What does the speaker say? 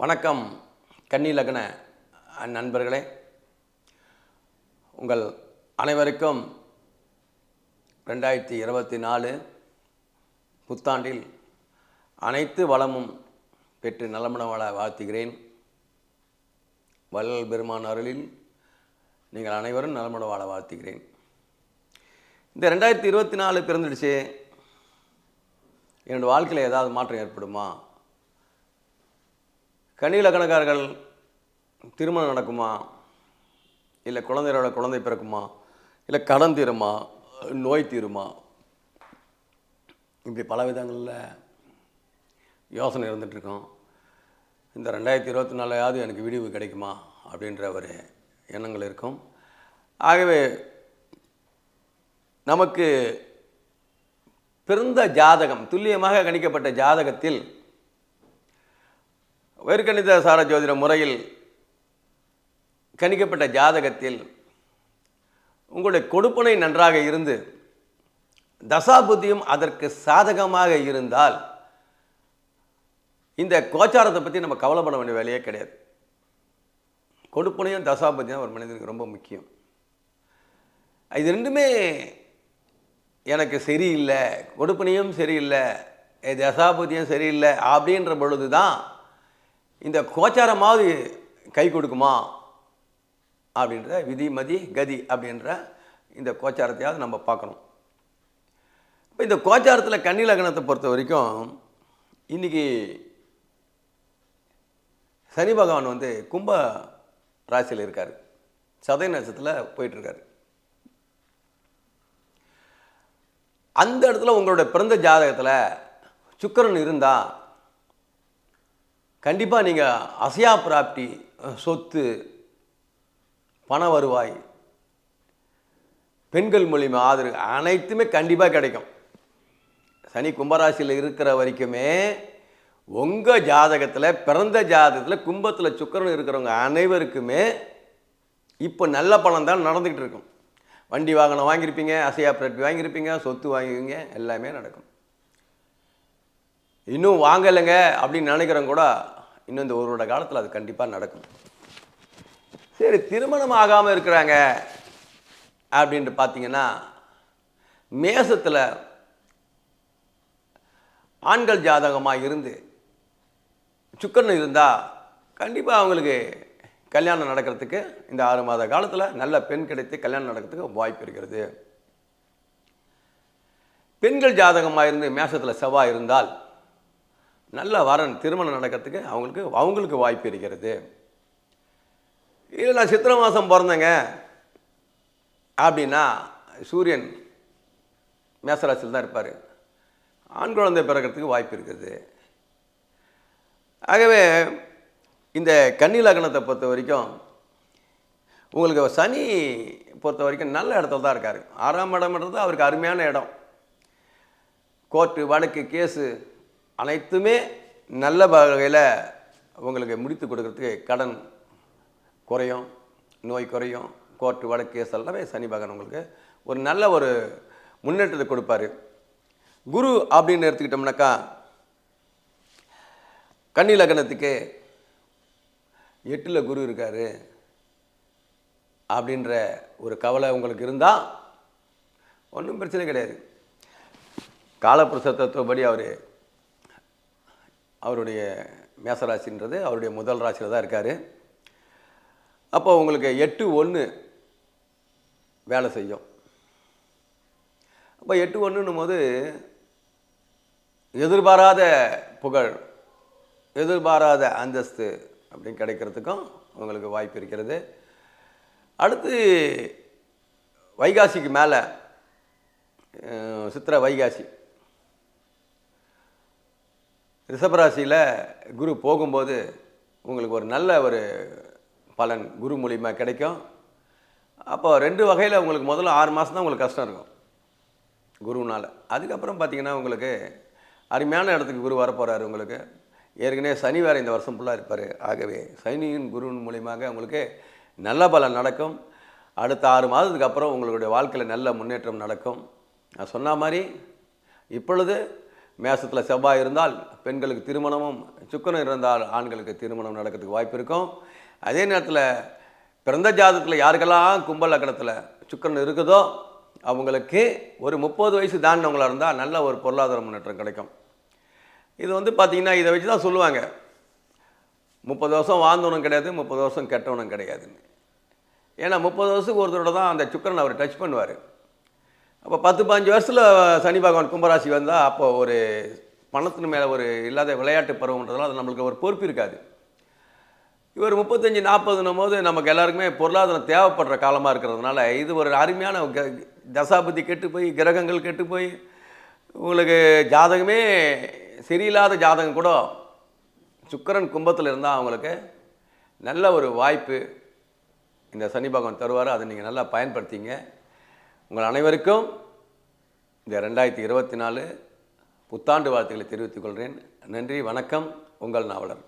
வணக்கம் கன்னி லக்ன நண்பர்களே. உங்கள் அனைவருக்கும் ரெண்டாயிரத்தி இருபத்தி நாலு புத்தாண்டில் அனைத்து வளமும் பெற்று நலமுட வாழ வாழ்த்துகிறேன். வள்ளல் பெருமான் அருளில் நீங்கள் அனைவரும் நலமுட வாழ வாழ்த்துகிறேன். இந்த ரெண்டாயிரத்தி இருபத்தி நாலு பிறந்துடுச்சு. என்னோடய வாழ்க்கையில் ஏதாவது மாற்றம் ஏற்படுமா? கனியில கணக்காரர்கள் திருமணம் நடக்குமா? இல்லை குழந்தையோட குழந்தை பிறக்குமா? இல்லை கடன் தீருமா? நோய் தீருமா? இப்படி பல விதங்களில் யோசனை இருந்துகிட்ருக்கோம் இந்த ரெண்டாயிரத்தி இருபத்தி நாலாவது எனக்கு விடிவு கிடைக்குமா? அப்படின்ற ஒரு எண்ணங்கள் இருக்கும். ஆகவே நமக்கு பிறந்த ஜாதகம் துல்லியமாக கணிக்கப்பட்ட ஜாதகத்தில் வேர்க்கணித சார ஜோதிட முறையில் கணிக்கப்பட்ட ஜாதகத்தில் உங்களுடைய கொடுப்பனை நன்றாக இருந்து தசாபுத்தியும் அதற்கு சாதகமாக இருந்தால் இந்த கோச்சாரத்தை பற்றி நம்ம கவலைப்பட வேண்டிய வேலையே கிடையாது. கொடுப்பனையும் தசாபுத்தியும் ஒரு மனிதனுக்கு ரொம்ப முக்கியம். இது ரெண்டுமே எனக்கு சரியில்லை கொடுப்பனையும் சரியில்லை தசாபுத்தியும் சரியில்லை அப்படின்ற பொழுது தான் இந்த கோச்சாரமாவது கை கொடுக்குமா? அப்படின்ற விதி மதி கதி அப்படின்ற இந்த கோச்சாரத்தையாவது நம்ம பார்க்கணும். இப்போ இந்த கோச்சாரத்தில் கன்னி லக்னத்தை பொறுத்த வரைக்கும் இன்றைக்கி சனி பகவான் வந்து கும்ப ராசியில் இருக்கார். சதய நட்சத்திரத்தில் போயிட்டுருக்காரு அந்த இடத்துல உங்களோட பிறந்த ஜாதகத்தில் சுக்கரன் இருந்தால் கண்டிப்பாக நீங்கள் அசையா ப்ராப்டி சொத்து பண வருவாய் பெண்கள் மூலியமாக ஆதரவு அனைத்துமே கண்டிப்பாக கிடைக்கும். சனி கும்பராசியில் இருக்கிற வரைக்குமே உங்கள் ஜாதகத்தில் பிறந்த ஜாதகத்தில் கும்பத்தில் சுக்கரன் இருக்கிறவங்க அனைவருக்குமே இப்போ நல்ல பணம் தான் நடந்துக்கிட்டு இருக்கும். வண்டி வாகனம் வாங்கியிருப்பீங்க அசையா பிராப்தி வாங்கியிருப்பீங்க சொத்து வாங்குவீங்க எல்லாமே நடக்கும். இன்னும் வாங்கலைங்க அப்படின்னு நினைக்கிறவங்க கூட இன்னும் இந்த ஒரு வருட காலத்தில் அது கண்டிப்பாக நடக்கும். சரி திருமணம் ஆகாமல் இருக்கிறாங்க அப்படின்ட்டு பார்த்தீங்கன்னா மேசத்தில் ஆண்கள் ஜாதகமாக இருந்து சுக்கரன் இருந்தால் கண்டிப்பாக அவங்களுக்கு கல்யாணம் நடக்கிறதுக்கு இந்த ஆறு மாத காலத்தில் நல்ல பெண் கிடைத்து கல்யாணம் நடக்கிறதுக்கு வாய்ப்பு இருக்கிறது. பெண்கள் ஜாதகமாக இருந்து மேசத்தில் செவ்வாய் இருந்தால் நல்ல வரன் திருமணம் நடக்கிறதுக்கு அவங்களுக்கு அவங்களுக்கு வாய்ப்பு இருக்கிறது. இல்லை நான் சித்திரை மாதம் பிறந்தேங்க. அப்படின்னா சூரியன் மேசராசியில் தான் இருப்பார். ஆண் குழந்தை பிறக்கிறதுக்கு வாய்ப்பு இருக்குது. ஆகவே இந்த கன்னி லக்னத்தை பொறுத்த வரைக்கும் உங்களுக்கு சனி பொறுத்த வரைக்கும் நல்ல இடத்துல தான் இருக்கார். ஆறாம் இடம்ன்றது அவருக்கு அருமையான இடம். கோர்ட்டு வழக்கு கேஸு அனைத்துமே நல்ல வகையில் உங்களுக்கு முடித்து கொடுக்கறதுக்கு கடன் குறையும் நோய் குறையும். கோர்ட்டு வழக்கு கேஸ் எல்லாமே சனி பகவான் உங்களுக்கு ஒரு நல்ல ஒரு முன்னேற்றத்தை கொடுப்பாரு. குரு அப்படின்னு எடுத்துக்கிட்டோம்னாக்கா கன்னி லக்னத்துக்கு எட்டில் குரு இருக்கார் அப்படின்ற ஒரு கவலை உங்களுக்கு இருந்தால் ஒன்றும் பிரச்சனை கிடையாது. காலப்புருஷ தத்துவப்படி அவர் அவருடைய மேசராசின்றது அவருடைய முதல் ராசியில் தான் இருக்கார். அப்போ உங்களுக்கு எட்டு ஒன்று வேலை செய்யும். அப்போ எட்டு ஒன்றுன்னும் போது எதிர்பாராத புகழ் எதிர்பாராத அந்தஸ்து அப்படின்னு கிடைக்கிறதுக்கும் உங்களுக்கு வாய்ப்பு இருக்கிறது. அடுத்து வைகாசிக்கு மேலே சித்திரை வைகாசி. ரிஷபராசியில் குரு போகும்போது உங்களுக்கு ஒரு நல்ல ஒரு பலன் குரு மூலிமா கிடைக்கும். அப்போ ரெண்டு வகையில் உங்களுக்கு முதல்ல ஆறு மாதம் தான் உங்களுக்கு கஷ்டம் இருக்கும். குருனால். அதுக்கப்புறம் பார்த்தீங்கன்னா உங்களுக்கு அருமையான இடத்துக்கு குரு வரப்போகிறாரு உங்களுக்கு. ஏற்கனவே சனி வேறு இந்த வருஷம் ஃபுல்லாக இருப்பார். ஆகவே சனியின் குருவின் மூலியமாக உங்களுக்கு நல்ல பலன் நடக்கும். அடுத்த ஆறு மாதத்துக்கு அப்புறம் உங்களுடைய வாழ்க்கையில் நல்ல முன்னேற்றம் நடக்கும். நான் சொன்ன மாதிரி இப்பொழுது மேசத்தில் செவ்வாய் இருந்தால் பெண்களுக்கு திருமணமும் சுக்கரம் இருந்தால் ஆண்களுக்கு திருமணம் நடக்கிறதுக்கு வாய்ப்பு இருக்கும். அதே நேரத்தில் பிறந்த ஜாதகத்தில் யாருக்கெல்லாம் கும்பல் அக்கணத்தில் சுக்கரன் இருக்குதோ அவங்களுக்கு ஒரு முப்பது வயசு தாண்டினவங்களா இருந்தால் நல்ல ஒரு பொருளாதார முன்னேற்றம் கிடைக்கும். இது வந்து பார்த்திங்கன்னா இதை வச்சு தான் சொல்லுவாங்க. முப்பது வருஷம் வாழ்ந்தவனும் கிடையாது முப்பது வருஷம் கெட்டவனும் கிடையாதுன்னு. ஏன்னா முப்பது வருஷத்துக்கு ஒருத்தரோட தான் அந்த சுக்கரன் அவர் டச் பண்ணுவார். அப்போ பத்து பாஞ்சு வருஷத்தில் சனி பகவான் கும்பராசி வந்தால் அப்போ ஒரு பணத்தின் மேலே ஒரு இல்லாத விளையாட்டு பருவம்ன்றதுனால அது நம்மளுக்கு ஒரு பொறுப்பு இருக்காது. இவர் முப்பத்தஞ்சு நாற்பதுன்னும் போது நமக்கு எல்லாருக்குமே பொருளாதாரம் தேவைப்படுற காலமாக இருக்கிறதுனால இது ஒரு அருமையான க- தசாபதி கெட்டு போய் கிரகங்கள் கெட்டு போய் உங்களுக்கு ஜாதகமே சரியில்லாத ஜாதகம் கூட சுக்கிரன் கும்பத்தில் இருந்தால் அவங்களுக்கு நல்ல ஒரு வாய்ப்பு இந்த சனி பகவான் தருவார். அதை நீங்கள் நல்லா பயன்படுத்திங்க. உங்கள் அனைவருக்கும் இந்த ரெண்டாயிரத்தி இருபத்தி நாலு புத்தாண்டு வாழ்த்துக்களை தெரிவித்துக் கொள்கிறேன். நன்றி வணக்கம். உங்கள் நாவலர்.